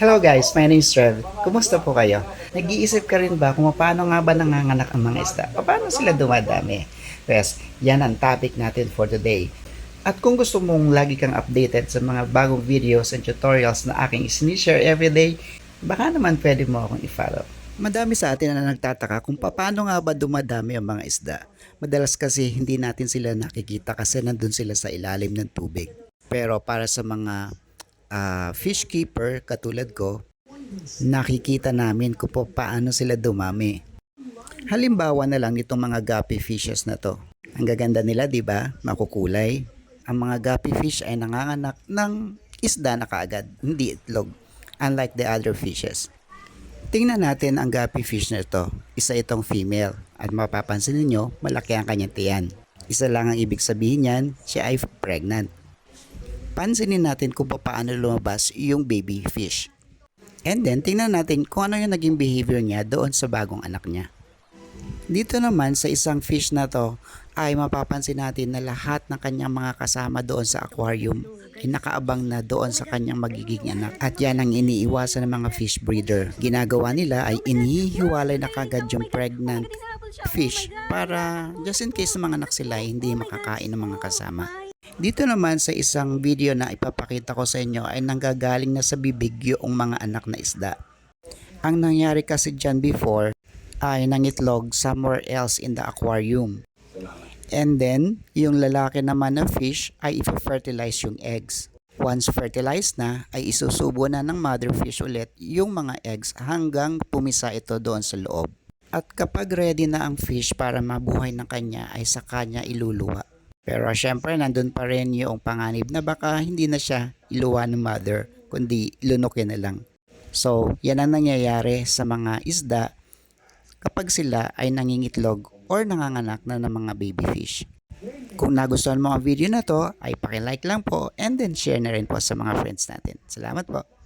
Hello guys, my name is Trev. Kumusta po kayo? Nag-iisip ka rin ba kung paano nga ba nanganganak ang mga isda? Paano sila dumadami? Yes, yan ang topic natin for today. At kung gusto mong lagi kang updated sa mga bagong videos and tutorials na aking isinishare everyday, baka naman pwede mo akong i-follow. Madami sa atin na nagtataka kung paano nga ba dumadami ang mga isda. Madalas kasi hindi natin sila nakikita kasi nandun sila sa ilalim ng tubig. Pero para sa mga ah, fish keeper katulad ko, nakikita namin kung po paano sila dumami. Halimbawa na lang itong mga guppy fishes na to. Ang gaganda nila, di ba? Makukulay. Ang mga guppy fish ay nanganganak ng isda na kaagad, hindi itlog. Unlike the other fishes. Tingnan natin ang guppy fish na ito. Isa itong female. At mapapansin ninyo, malaki ang kanyang tiyan. Isa lang ang ibig sabihin niyan, siya ay pregnant. Pansinin natin kung paano lumabas yung baby fish. And then, tingnan natin kung ano yung naging behavior niya doon sa bagong anak niya. Dito naman sa isang fish na to ay mapapansin natin na lahat ng kanyang mga kasama doon sa aquarium ay nakaabang na doon sa kanyang magiging anak. At yan ang iniiwasan ng mga fish breeder. Ginagawa nila ay inihiwalay na kagad yung pregnant fish para just in case na mga anak sila hindi makakain ng mga kasama. Dito naman sa isang video na ipapakita ko sa inyo ay nanggagaling na sa bibig yung mga anak na isda. Ang nangyari kasi dyan before ay nangitlog somewhere else in the aquarium. And then, yung lalaki naman ng fish ay ipa-fertilize yung eggs. Once fertilized na, ay isusubo na ng mother fish ulit yung mga eggs hanggang pumisa ito doon sa loob. At kapag ready na ang fish para mabuhay ng kanya ay sa kanya iluluwa. Pero syempre nandun pa rin yung panganib na baka hindi na siya iluwa ng mother kundi lunukin na lang. So, yan ang nangyayari sa mga isda kapag sila ay nangingitlog or nanganganak na ng mga baby fish. Kung nagustuhan mo ang video na to, ay pakilike lang po and then share na rin po sa mga friends natin. Salamat po.